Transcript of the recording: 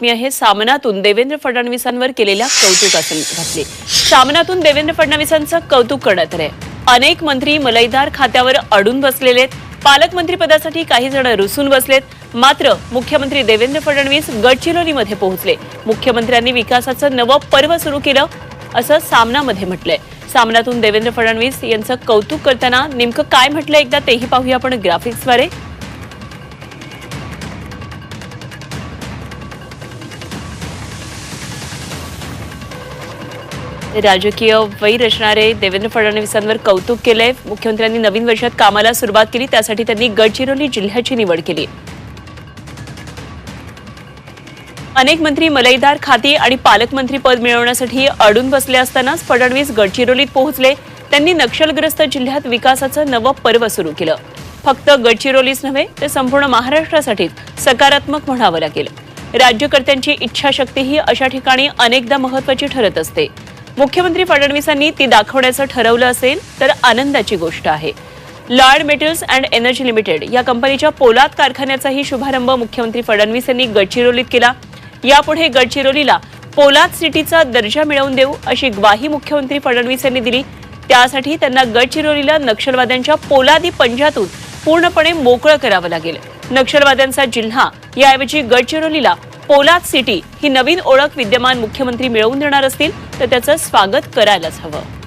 मी आहे सामनातून देवेंद्र फडणवीसांवर केलेल्या कौतुकाचं घातले. सामनातून देवेंद्र फडणवीसांचं कौतुक करण्यात आलंय. अनेक मंत्री मलईदार खात्यावर अडून बसलेले पालकमंत्रीपदासाठी पालकमंत्री पदासाठी काही जण रुसून बसलेत. मात्र मुख्यमंत्री देवेंद्र फडणवीस गडचिरोलीमध्ये पोहोचले. मुख्यमंत्र्यांनी विकासाचं नवं पर्व सुरू केलं असं सामनामध्ये म्हटलंय. सामनातून देवेंद्र फडणवीस यांचं कौतुक करताना नेमकं काय म्हटलं एकदा तेही पाहूया आपण ग्राफिक्सद्वारे राजकीय वैर असणारे देवेंद्र फडणवीसांवर कौतुक केलंय. मुख्यमंत्र्यांनी नवीन वर्षात कामाला सुरुवात केली त्यासाठी त्यांनी गडचिरोली जिल्ह्याची निवड केली. अनेक मंत्री मलईदार खाती आणि पालकमंत्री पद मिळवण्यासाठी अडून बसले असतानाच फडणवीस गडचिरोलीत पोहोचले. त्यांनी नक्षलग्रस्त जिल्ह्यात विकासाचं नवं पर्व सुरू केलं. फक्त गडचिरोलीच नव्हे तर संपूर्ण महाराष्ट्रासाठीच सकारात्मक म्हणावं लागेल. राज्यकर्त्यांची इच्छाशक्ती ही अशा ठिकाणी अनेकदा महत्वाची ठरत असते. मुख्यमंत्री फडणवीसांनी ती दाखवण्याचं ठरवलं असेल तर आनंदाची गोष्ट आहे. Lloyds metals and energy limited या कंपनीच्या पोलाद कारखान्याचाही शुभारंभ मुख्यमंत्री फडणवीस यांनी गडचिरोलीत केला. यापुढे गडचिरोलीला पोलाद सिटीचा दर्जा मिळवून देऊ अशी ग्वाही मुख्यमंत्री फडणवीस यांनी दिली. त्यासाठी त्यांना गडचिरोलीला नक्षलवाद्यांच्या पोलादी पंजातून पूर्णपणे मोकळं करावं लागेल. नक्षलवाद्यांचा जिल्हा याऐवजी गडचिरोलीला पोलाद सिटी ही नवीन ओळख विद्यमान मुख्यमंत्री मिळवून देणार असतील तर त्याचं स्वागत करायलाच हवं.